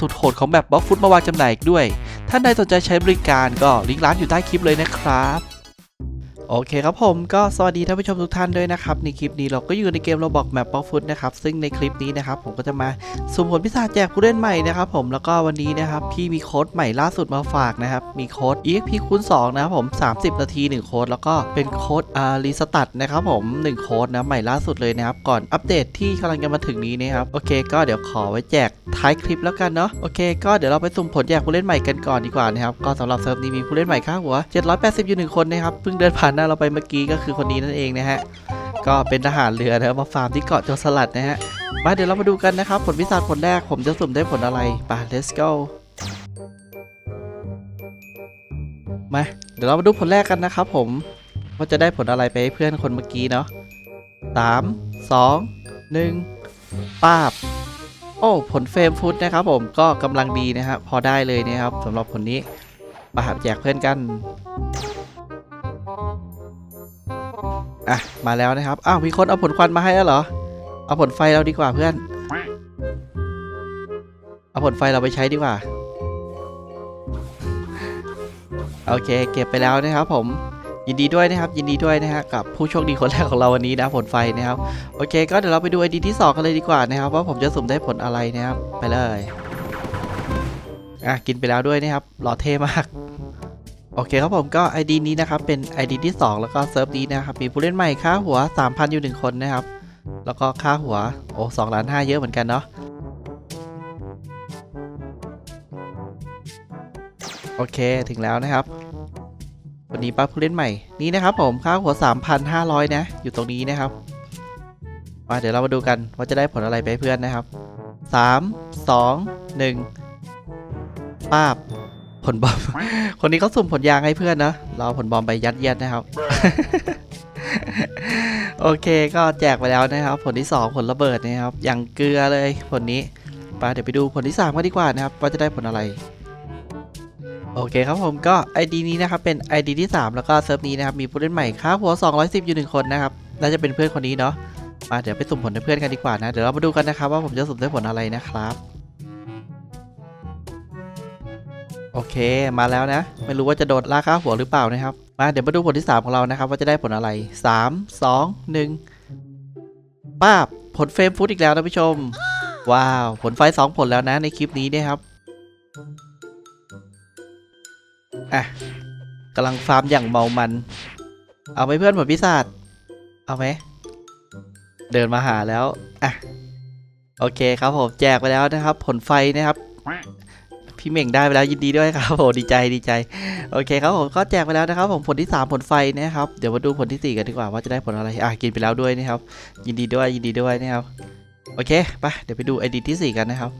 สุดโหดของแบบบล็อกฟุตมาวางจำหน่ายอีกด้วย ท่านใดสนใจใช้บริการก็ลิงก์ร้านอยู่ใต้คลิปเลยนะครับ โอเคครับผมก็สวัสดีท่านผู้ชมทุกท่านด้วยนะครับ ในคลิปนี้เราก็อยู่ในเกมเราบอกแมปบล็อกฟุตนะครับ ซึ่งในคลิปนี้นะครับ ผมก็จะมาสุ่มผลพิศาจแจกผู้เล่นใหม่นะครับผมแล้วก็วันนี้นะครับ พี่มีโค้ดใหม่ล่าสุดมาฝากนะครับ มีโค้ด EXP คูณ2นะครับผม 30 นาที 1 โค้ดแล้วก็เป็นโค้ดอ่ารีสตัดนะครับผม 1 โค้ดนะใหม่ล่าสุดเลยนะครับ ก่อนอัปเดตที่กำลังจะมาถึงนี้นะครับโอเค ก็เดี๋ยวขอไว้แจกท้ายคลิปแล้วกันเนาะโอเค ก็เดี๋ยวเราไปสุ่มผลแจกผู้เล่นใหม่กันก่อนดีกว่านะครับก็สำหรับเซิร์ฟนี้มีผู้เล่นใหม่ค่าหัว780อยู่หนึ่งคนนะครับเพิ่งเดินผ่านหน้าเราไปเมื่อกี้ก็คือคนนี้นั่นเองนะฮะก็เป็นทหารเรือนะมาฟาร์มที่เกาะโจรสลัดนะฮะมาเดี๋ยวเรามาดูกันนะครับ ผลพิศาจผลแรกผมจะสุ่มได้ผลอะไรไป let's go มาเดี๋ยวเรามาดูผลแรกกันนะครับผมว่าจะได้ผลอะไรไปให้เพื่อนคนเมื่อกี้เนาะสามสองหนึ่งป้าบ โอ้ ผลเฟรมฟุตนะครับผมก็กำลังดีนะครับพอได้เลยนะครับสำหรับผลนี้มาหาแจกเพื่อนกัน อะมาแล้วนะครับ อ้าวมีคนเอาผลควันมาให้แล้วเหรอ เอาผลไฟเราดีกว่าเพื่อน เอาผลไฟเราไปใช้ดีกว่า โอเค เก็บไปแล้วนะครับผมยินดีด้วยนะครับยินดีด้วยนะฮะกับผู้โชคดีคนแรกของเราวันนี้นะผลไฟนะครับโอเค ก็เดี๋ยวเราไปดูไอดีที่ 2 กันเลยดีกว่านะครับว่าผมจะสุ่มได้ผลอะไรนะครับไปเลยอะกินไปแล้วด้วยนะครับหล่อเท่มาก โอเคครับผมก็ ID นี้นะครับเป็น ID ที่ 2 แล้วก็เซิร์ฟนี้นะครับมีผู้เล่นใหม่ค่าหัว 3,000 อยู่ 1 คนนะครับ แล้วก็ค่าหัวโอ้2ล้าน5เยอะเหมือนกันเนาะโอเคถึงแล้วนะครับ วันนี้ป้าผู้เล่นใหม่นี่นะครับผมค่าหัว 3,500 นะ อยู่ตรงนี้นะครับมาเดี๋ยวเรามาดูกันว่าจะได้ผลอะไรไปเพื่อนนะครับ 3 2 1ป้าบ ผลบอม คนนี้เขาสุ่มผลยางให้เพื่อนนะเราผลบอมไปยัดเยียดนะครับ โอเคก็แจกไปแล้วนะครับ ผลที่ 2 ผลระเบิดนะครับอย่างเกลือเลยผลนี้ไปเดี๋ยวไปดูผลที่3กันดีกว่านะครับว่าจะได้ผลอะไรโอเคครับผมก็ ID นี้นะครับเป็น ID ที่ 3 แล้วก็เซิร์ฟนี้นะครับมีผู้เล่นใหม่ค่าหัว 210 อยู่หนึ่งคนนะครับน่าจะเป็นเพื่อนคนนี้เนาะมาเดี๋ยวไปสุ่มผลให้เพื่อนกันดีกว่านะ เดี๋ยวเรามาดูกันนะครับว่าผมจะสุ่มได้ผลอะไรนะครับ โอเคมาแล้วนะ ไม่รู้ว่าจะโดนลากค่าหัวหรือเปล่านะครับ มาเดี๋ยวมาดูผลที่ 3 ของเรานะครับ ว่าจะได้ผลอะไร 3 2 1ป้าบผลเฟรมฟุตอีกแล้วนะผู้ชม ว้าว ผลไฟ 2 ผลแล้วนะในคลิปนี้นะครับอะกำลังฟาร์มอย่างเมามัน เอาไหมเพื่อนผลพิศาจเอาไหมเดินมาหาแล้วอะโอเคครับผมแจกไปแล้วนะครับ ผลไฟนะครับ พี่เม่งได้ไปแล้วยินดีด้วยครับผมดีใจดีใจ โอเคครับผมก็แจกไปแล้วนะครับ ผมผลที่ 3 ผลไฟนะครับเดี๋ยวมาดูผลที่ 4 กันดีกว่าว่าจะได้ผลอะไรอะกินไปแล้วด้วยนะครับ ยินดีด้วยยินดีด้วยนะครับโอเคไปเดี๋ยวไปดู ID ที่ 4 กันนะครับ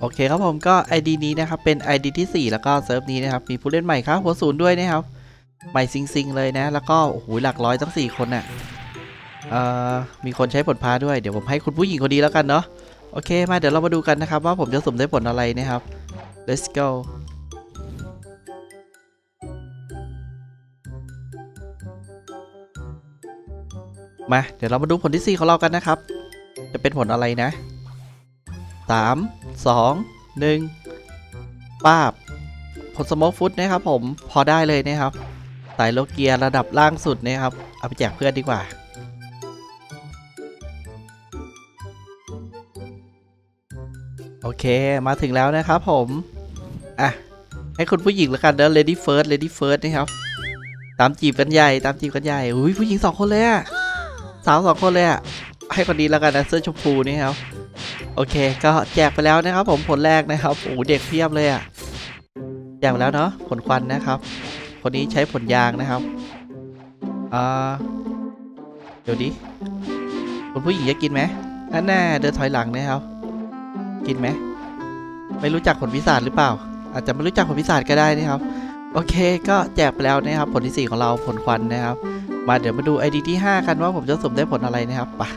โอเคครับผมก็ ID นี้นะครับเป็น ID ที่ 4 แล้วก็เซิร์ฟนี้นะครับมีผู้เล่นใหม่ครับหัวศูนย์ด้วยนะครับใหม่ซิงซิงๆเลยนะ แล้วก็โอ้โหหลักร้อยตั้ง4คนน่ะเอ่อมีคนใช้ผลพาด้วยเดี๋ยวผมให้คุณผู้หญิงคนนี้แล้วกันเนาะโอเคมาเดี๋ยวเรามาดูกันนะครับ ว่าผมจะสุ่มได้ผลอะไรนะครับ let's go มา เดี๋ยวเรามาดูผลที่ 4 ของเรากันนะครับ จะเป็นผลอะไรนะ 3 2 1ป้าบ ผลสโมกฟุตนะครับผม พอได้เลยนะครับสายโลเกียระดับล่างสุดนะครับ เอาไปแจกเพื่อนดีกว่า โอเคมาถึงแล้วนะครับผม อะ ให้คุณผู้หญิงแล้วกันเด้อ lady first lady first นะครับ ตามจีบกันใหญ่ ตามจีบกันใหญ่ อุ้ยผู้หญิงสองคนเลยอะสาวสองคนเลยอะให้คนนี้แล้วกันนะเสื้อชมพูนี่ครับ โอเค ก็แจกไปแล้วนะครับ ผมผลแรกนะครับ โอ้เด็กเพียบเลยอะแจกไปแล้วเนาะผลควันนะครับ คนนี้ใช้ผลยางนะครับ อ่า เดี๋ยวดิคุณผู้หญิงจะกินไหมนั่นแน่เดินถอยหลังนะครับ กินไหมไม่รู้จักผลพิศาจหรือเปล่า อาจจะไม่รู้จักผลพิศาจก็ได้นะครับ โอเค ก็แจกไปแล้วนะครับ ผลที่ 4 ของเราผลควันนะครับ มาเดี๋ยวมาดู ID ที่ 5 กันว่าผมจะสุ่มได้ผลอะไรนะครับไปะ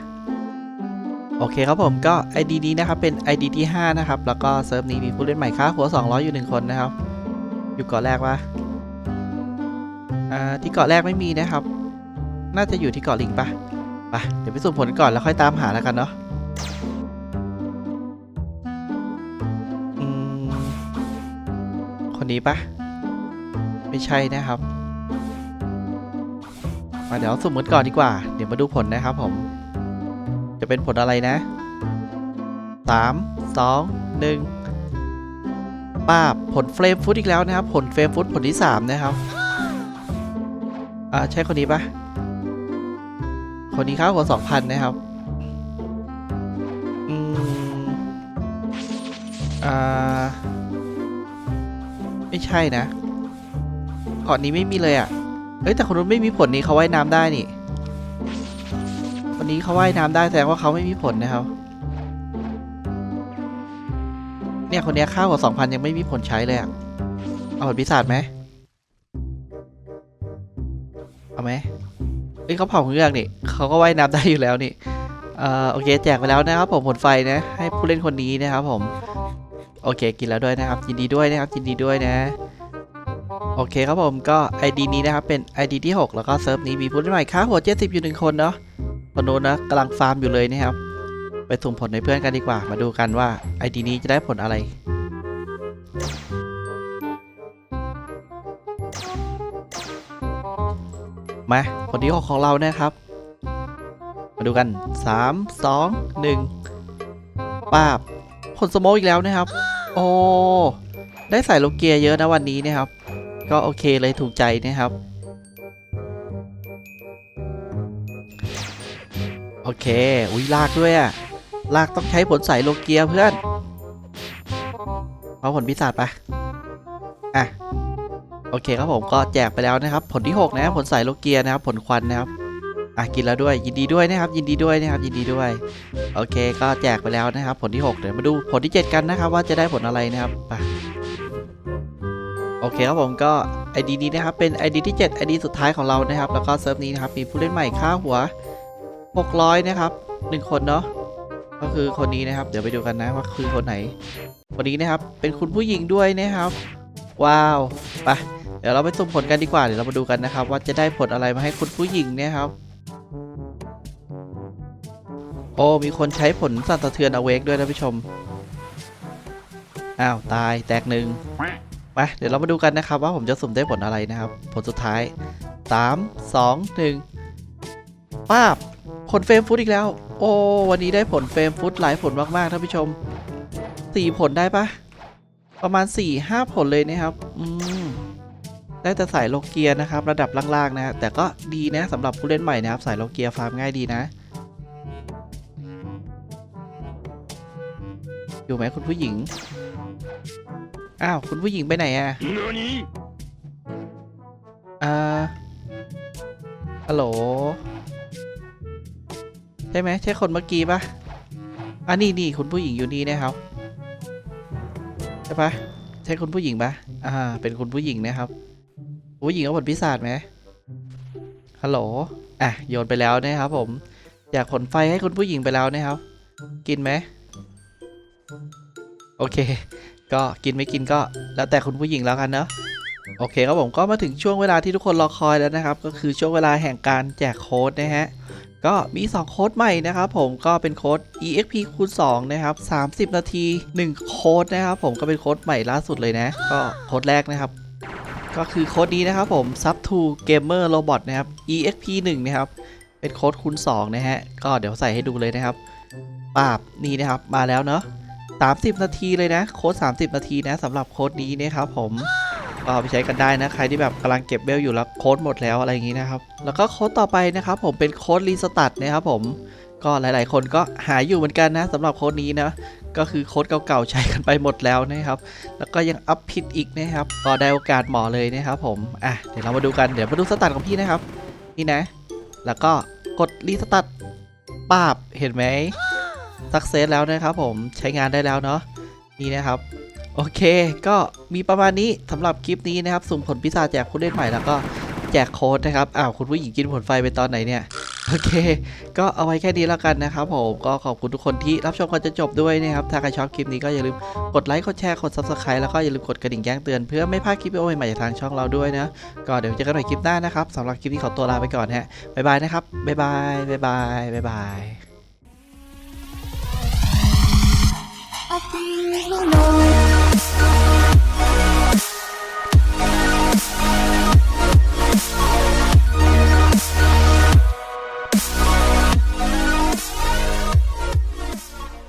โอเคครับผมก็ ID นี้นะครับเป็น ID ที่ 5 นะครับ แล้วก็เซิร์ฟนี้มีผู้เล่นใหม่ค่าหัว 200 อยู่ 1 คนนะครับ อยู่เกาะแรกวะอ่าที่เกาะแรกไม่มีนะครับ น่าจะอยู่ที่เกาะลิงปะไปเดี๋ยวไปสุ่มผลก่อนแล้วค่อยตามหาแล้วกันเนาะ คนนี้ปะไม่ใช่นะครับ มาเดี๋ยวสุ่มกันก่อนดีกว่า เดี๋ยวมาดูผลนะครับผม จะเป็นผลอะไรนะสามสองหนึ่งป้าผลเฟรมฟุตอีกแล้วนะครับ ผลเฟรมฟุตผลที่สามนะครับอ่าใช่คนนี้ปะคนนี้ค่าหัวสองพันนะครับอืมอ่า ไม่ใช่นะเกาะนี้ไม่มีเลยอะเอ้ยแต่คนนู้นไม่มีผลนี้เขาว่ายน้ำได้นี่คนนี้เขาว่ายน้ำได้แสดงว่าเขาไม่มีผลนะครับ เนี่ยคนนี้ยค่ากว่าสองพันยังไม่มีผลใช้เลยอะเอาผลพิศาจไหมเอาไหมเอ้ยเขาเผาเงือกนี่เขาก็ว่ายน้ำได้อยู่แล้วนี่เอ่อโอเคแจกไปแล้วนะครับผมผลไฟนะให้ผู้เล่นคนนี้นะครับผม โอเค กินแล้วด้วยนะครับ ยินดีด้วยนะครับ ยินดีด้วยนะ โอเคครับผมก็ ID นี้นะครับ เป็น ID ที่ 6 แล้วก็เซิร์ฟนี้มีผู้เล่นใหม่ค่าหัว70อยู่หนึ่งคนเนาะคนโน้นนะกำลังฟาร์มอยู่เลยนะครับ ไปสุ่มผลในเพื่อนกันดีกว่า มาดูกันว่า ID นี้จะได้ผลอะไรมาผลที่6ของเรานะครับ มาดูกัน 3 2 1ป้าบผลสโมกอีกแล้วนะครับ โอ้ ได้ใส่โลเกียร์เยอะนะวันนี้นะครับ ก็โอเคเลยถูกใจนะครับ โอเค อุ้ยลากด้วยอะลากต้องใช้ผลใส่โลเกียเพื่อน เอาผลพิศาจไป อะ โอเคครับผมก็แจกไปแล้วนะครับ ผลที่ 6 นะผลใส่โลเกียนะครับ ผลควันนะครับ อะกินแล้วด้วย ยินดีด้วยนะครับ ยินดีด้วยนะครับ ยินดีด้วย โอเค ก็แจกไปแล้วนะครับ ผลที่ 6 เดี๋ยวมาดูผลที่ 7 กันนะครับ ว่าจะได้ผลอะไรนะครับไปโอเคครับผมก็ ID นี้นะครับ เป็น ID ที่ 7 ID สุดท้ายของเรานะครับ แล้วก็เซิร์ฟนี้นะครับ มีผู้เล่นใหม่ค่าหัว 600 นะครับ 1 คนเนาะก็คือคนนี้นะครับ เดี๋ยวไปดูกันนะว่าคือคนไหน คนนี้นะครับ เป็นคุณผู้หญิงด้วยนะครับ ว้าวไปเดี๋ยวเราไปสุ่มผลกันดีกว่าเดี๋ยวเรามาดูกันนะครับ ว่าจะได้ผลอะไรมาให้คุณผู้หญิงเนี่ยครับ โอ้ มีคนใช้ผลสั่นสะเทือนอเวกด้วยนะผู้ชม อ้าว ตายแตกหนึ่งมาเดี๋ยวเรามาดูกันนะครับ ว่าผมจะสุ่มได้ผลอะไรนะครับ ผลสุดท้าย 3 2 1ป้าบ ผลเฟรมฟุตอีกแล้ว โอ้ วันนี้ได้ผลเฟรมฟุตหลายผลมากๆท่านผู้ชม 4 ผลได้ปะประมาณ 4 5 ผลเลยนะครับ อืมได้แต่สายโลเกียนะครับ ระดับล่างๆนะ แต่ก็ดีนะสำหรับผู้เล่นใหม่นะครับ สายโลเกียฟาร์มง่ายดีนะ อยู่ไหมคุณผู้หญิง อ้าว คุณผู้หญิงไปไหนอะ何อ่าฮัลโหล ใช่ไหมใช่คนเมื่อกี้ปะอะนี่นี่คุณผู้หญิงอยู่นี่นะครับ ใช่ปะใช่คุณผู้หญิงปะอ่า เป็นคุณผู้หญิงนะครับ ผู้หญิงเอาผลพิศาจไหมฮัลโหล อะ โยนไปแล้วนะครับผม อยากขนไฟให้คุณผู้หญิงไปแล้วนะครับ กินไหม โอเค ก็กินไม่กินก็แล้วแต่คุณผู้หญิงแล้วกันเนาะโอเคครับผมก็มาถึงช่วงเวลาที่ทุกคนรอคอยแล้วนะครับ ก็คือช่วงเวลาแห่งการแจกโค้ดนะฮะก็มี 2 โค้ดใหม่นะครับผมก็เป็นโค้ด exp คูณ2นะครับ30 นาที 1 โค้ดนะครับผมก็เป็นโค้ดใหม่ล่าสุดเลยนะ ก็โค้ดแรกนะครับ ก็คือโค้ดนี้นะครับผม sub to gamer robot นะครับ exp 1นะครับเป็นโค้ดคูณ2นะฮะก็เดี๋ยวใส่ให้ดูเลยนะครับปาบนี่นะครับมาแล้วเนาะ 30 นาทีเลยนะ โค้ด30 นาทีนะสำหรับโค้ดนี้นะครับผมก็เอาไปใช้กันได้นะ ใครที่แบบกำลังเก็บเบลอยู่แล้วโค้ดหมดแล้วอะไรอย่างนี้นะครับ แล้วก็โค้ดต่อไปนะครับผมเป็นโค้ดรีสตาร์ทนะครับผมก็หลาย ๆ คนก็หาอยู่เหมือนกันนะสำหรับโค้ดนี้นะก็คือโค้ดเก่าๆใช้กันไปหมดแล้วนะครับ แล้วก็ยังอัพผิดอีกนะครับก็ได้โอกาสหมอเลยนะครับผมอะเดี๋ยวเรามาดูกันเดี๋ยวมาดูสตาร์ทของพี่นะครับ นี่นะ แล้วก็กดรีสตาร์ทปาบเห็นไหม สักเซสแล้วนะครับผมใช้งานได้แล้วเนาะนี่นะครับ โอเค ก็มีประมาณนี้สำหรับคลิปนี้นะครับ สุ่มผลพิศาแจกผู้เล่นใหม่แล้วก็แจกโค้ดนะครับอ้าวคุณผู้หญิงกินผลไฟไปตอนไหนเนี่ยโอเค ก็เอาไว้แค่นี้แล้วกันนะครับผม ก็ขอบคุณทุกคนที่รับชมกันจนจบด้วยนะครับ ถ้าใครชอบคลิปนี้ก็อย่าลืมกดไลค์ กดแชร์ กด subscribe แล้วก็อย่าลืมกดกระดิ่งแจ้งเตือนเพื่อไม่พลาดคลิปวิดีโอใหม่ๆจากทางช่องเราด้วยนะ ก็เดี๋ยวเจอกันใหม่คลิปหน้านะครับสำหรับคลิปนี้ขอตัวลาไปก่อนฮะบ๊ายบายนะครับบ๊ายบายบ๊ายบายบ๊ายบาย thing, you know.